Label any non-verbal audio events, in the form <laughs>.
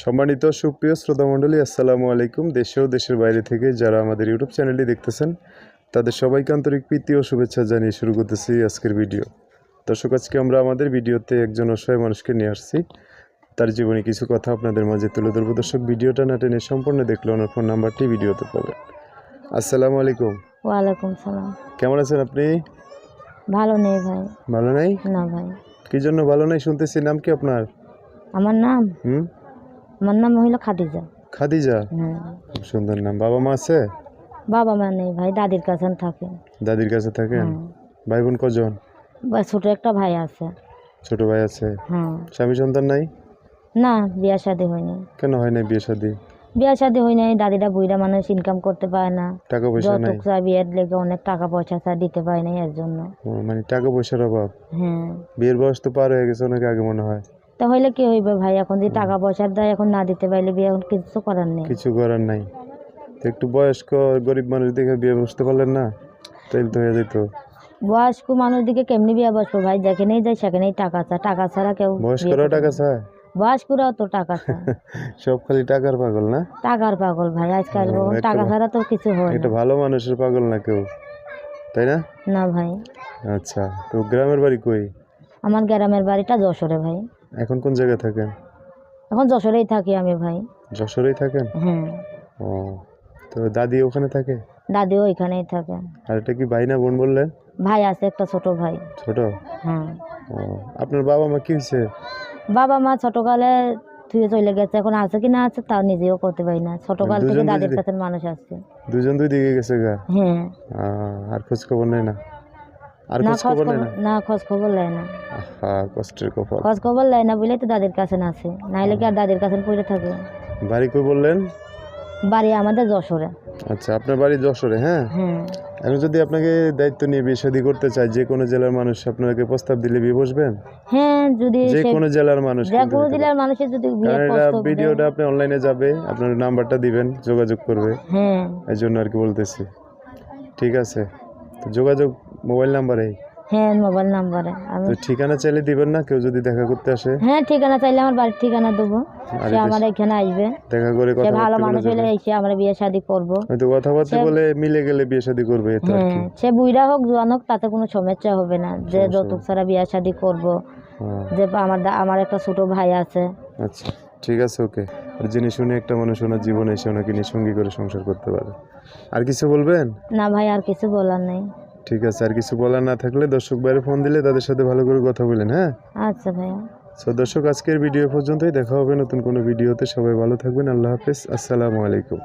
সম্মানিত সুপ্রিয় শ্রোতামণ্ডলী আসসালামু আলাইকুম। দেশে ও দেশের বাইরে থেকে যারা আমাদের ইউটিউব চ্যানেলটি দেখতেছেন তাদের সবাইকে আন্তরিক প্রীতি ও শুভেচ্ছা জানিয়ে শুরু করতেছি আজকের ভিডিও। দর্শক আজকে আমরা আমাদের ভিডিওতে একজন অসহায় মানুষকে নিয়ে আসছি। তার জীবনে কিছু কথা আপনাদের মাঝে তুলে ধরবো। দর্শক ভিডিওটা না টেনে সম্পূর্ণ দেখলে ওনার ফোন নাম্বারটি ভিডিওতে পাবেন। আসসালামু আলাইকুম। ওয়ালাইকুম সালাম। কেমন আছেন আপনি? ভালো নেই ভাই। ভালো নাই? না ভাই। কি জন্য ভালো নাই শুনতেছি? নাম কি আপনার? আমার নাম? হুম? আমার নাম হইল খাদিজা। খাদিজা? হ্যাঁ। খুব সুন্দর নাম। বাবা মা আছে? বাবা মা নেই ভাই দাদির কাছে থাকে। দাদির কাছে থাকেন? হ্যাঁ। ভাই বোন কজন? বা ছোট একটা ভাই আছে। ছোট ভাই আছে? হ্যাঁ। স্বামী সন্তান নাই? না বিয়া শাদি হয়নি। কেন হয় নাই বিয়ে শাদি? বিয়া শাদি হয় নাই দাদিরা বুড়া মানুষ ইনকাম করতে পারে না। টাকা পয়সা নাই? যৌতুক বিয়ের লেগে অনেক টাকা পয়সা চা দিতে পারে না এর জন্য। মানে টাকা পয়সার অভাব। হ্যাঁ। বিয়ের বয়স তো পার হয়ে গেছে অনেক আগে মনে হয়। তা হইলে কি হইবে ভাই? এখন যে টাকা পয়সার দেয় এখন না দিতে পারলে বিয়ে এখন কিছু করার নেই। কিছু করার নাই। তো একটু বয়স্ক গরিব মানুষ দেখে বিয়ে বসতে পারলেন না তাইলে তো হয়ে যেত। বয়স্ক মানুষ দিকে কেমনি বিয়ে বসবো ভাই? যেখানেই যায় সেখানেই টাকা চা টাকা ছাড়া কেউ বিয়ে বয়স্করাও টাকা চায়? বয়স্করাও তো টাকা চায়। <laughs> সব খালি টাকার পাগল না? টাকার পাগল ভাই আজকাল টাকা ছাড়া তো কিছু হয় এটা ভালো মানুষের পাগল না কেউ তাই না? না ভাই। আচ্ছা তো গ্রামের বাড়ি কই? আমার গ্রামের বাড়িটা যশোরে ভাই। এখন কোন জায়গায় থাকেন? এখন যশোরেই থাকি আমি ভাই। যশোরেই থাকেন? হ্যাঁ। ও তো দাদি ওখানে থাকে? দাদিও ওইখানেই থাকে। আর এটা কি ভাই না বোন বললেন? ভাই আছে একটা ছোট ভাই। ছোট? হ্যাঁ। ও আপনার বাবা মা কি হয়েছে? বাবা মা ছোটকালে থুয়ে চলে গেছে এখন আছে কি না আছে তাও নিজেও করতে পারি না। ছোটকাল থেকে দাদির কাছে মানুষ আসছে দুজন দুই দিকে গেছে গা? হ্যাঁ। আর খোঁজ খবর নেই না? আর না খোঁজ খোঁজ খবর নেই না? না খোঁজ খবর নেয় না। আহা কষ্টের কপাল খোঁজ খবর নেয় না বলেই তো দাদির কাছে না আছে নাইলে কি আর দাদির কাছে পড়ে থাকে? বাড়ি কই বললেন? বাড়ি আমাদের যশোরে। আচ্ছা আপনার বাড়ি যশোরে হ্যাঁ? হ্যাঁ। এখন যদি আপনাকে দায়িত্ব নিয়ে বিয়ে শাদী করতে চায় যে কোনো জেলার মানুষ আপনাকে প্রস্তাব দিলে বিয়ে বসবেন? হ্যাঁ যদি যে কোনো জেলার মানুষ যে কিন্তু কোনো দিতে জেলার মানুষের যদি বিয়ে প্রস্তাব ভিডিওটা আপনি অনলাইনে যাবে আপনার নাম্বারটা দিবেন যোগাযোগ করবে। হ্যাঁ। এই জন্য আর কি বলতেছি। ঠিক আছে। তো যোগাযোগ মোবাইল নাম্বারে? হ্যাঁ মোবাইল নাম্বারে। আমি তো ঠিকানা চাইলে দিবেন না? কেউ যদি দেখা করতে আসে? হ্যাঁ ঠিকানা চাইলে আমার বাড়ির ঠিকানা দেবো। সে আমার এখানে আসবে। দেখা করে কথা ভালো মানুষ হলে এসে আমরা বিয়ে শাদি করব। হয়তো কথাবার্তা বলে মিলে গেলে বিয়ে শাদী করবে আর কি। হ্যাঁ সে বুইরা হোক জোয়ান হোক তাতে কোনো সমস্যা হবে না। যে সমস্যা যৌতুক ছাড়া বিয়ে শাদি করব। হ্যাঁ, যে আমার আমার একটা ছোট ভাই আছে। আচ্ছা। ঠিক আছে ওকে আর যিনি শুনে একটা মানুষ ওনার জীবনে এসে ওনাকে নিঃসঙ্গী করে সংসার করতে পারে। আর কিছু বলবেন? না ভাই আর কিছু বলার নেই। ঠিক আছে আর কিছু বলার না থাকলে দর্শক বাইরে ফোন দিলে তাদের সাথে ভালো করে কথা বলেন হ্যাঁ? আচ্ছা ভাইয়া। সো দর্শক আজকের ভিডিও পর্যন্তই। দেখা হবে নতুন কোনো ভিডিওতে। সবাই ভালো থাকবেন। আল্লাহ হাফেজ। আসসালামু আলাইকুম।